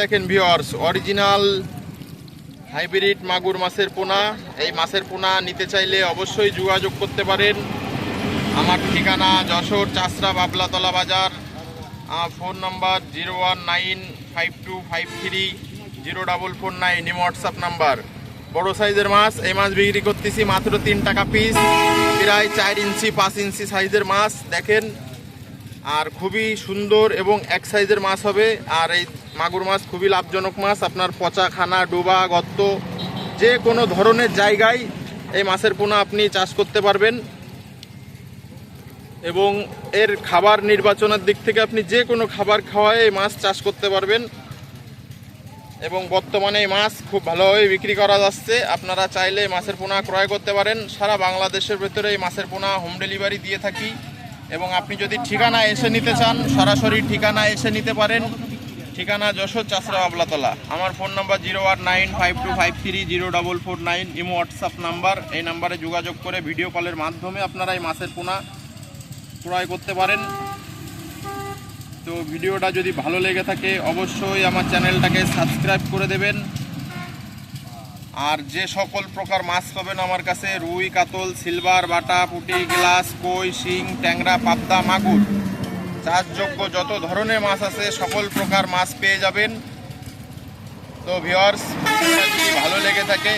দেখেন viewers original hybrid মাগুর মাছের পোনা। এই মাছের পোনা নিতে চাইলে অবশ্যই যোগাযোগ করতে পারেন। আমার ঠিকানা যশোর চাষরা বাবলাতলা বাজার। Phone number zero one nine five two five three zero double four nine এই হোয়াটসঅ্যাপ নাম্বার বড় সাইজের মাছ, এই মাছ বিক্রি করতেছি মাত্র তিন টাকা পিস প্রায় চার ইঞ্চি, পাঁচ ইঞ্চি সাইজের মাছ। দেখেন আর খুবই সুন্দর এবং এক সাইজের মাছ হবে। আর এই মাগুর মাছ খুবই লাভজনক মাছ। আপনার পচা খানা, ডোবা গর্ত যে কোনো ধরনের জায়গায় এই মাছের পোনা আপনি চাষ করতে পারবেন। এবং এর খাবার নির্বাচনের দিক থেকে আপনি যে কোনো খাবার খাওয়ায় এই মাছ চাষ করতে পারবেন। এবং বর্তমানে এই মাছ খুব ভালোভাবে বিক্রি করা যাচ্ছে। আপনারা চাইলে মাছের পোনা ক্রয় করতে পারেন। সারা বাংলাদেশের ভেতরে এই মাছের পোনা হোম ডেলিভারি দিয়ে থাকি। এবং আপনি যদি ঠিকানা এসে নিতে চান, সরাসরি ঠিকানা এসে নিতে পারেন। ঠিকানা যশোর চাষরা বাবলাতলা আমার phone number zero one nine five two five three zero double four nine, imo WhatsApp number. এই নাম্বারে যোগাযোগ করে ভিডিও কলের মাধ্যমে আপনারা এই মাছের পোনা ক্রয় করতে পারেন। তো ভিডিওটা যদি ভালো লেগে থাকে, অবশ্যই আমার চ্যানেলটাকে সাবস্ক্রাইব করে দেবেন। আর যে সকল প্রকার মাছ পাবেন আমার কাছে, রুই, কাতল, সিলভার, বাটা, পুঁটি, গ্লাস, কই, শিং, ট্যাংরা, পাবদা, মাগুর। চাষযোগ্য যত ধরনের মাছ আছে, সকল প্রকার মাছ পেয়ে যাবেন। তো ভিওয়ার্স ভালো লেগে থাকে,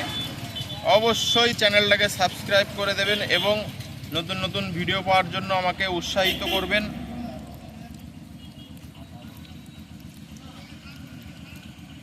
অবশ্যই চ্যানেলটাকে সাবস্ক্রাইব করে দেবেন এবং নতুন নতুন ভিডিও পাওয়ার জন্য আমাকে উৎসাহিত করবেন।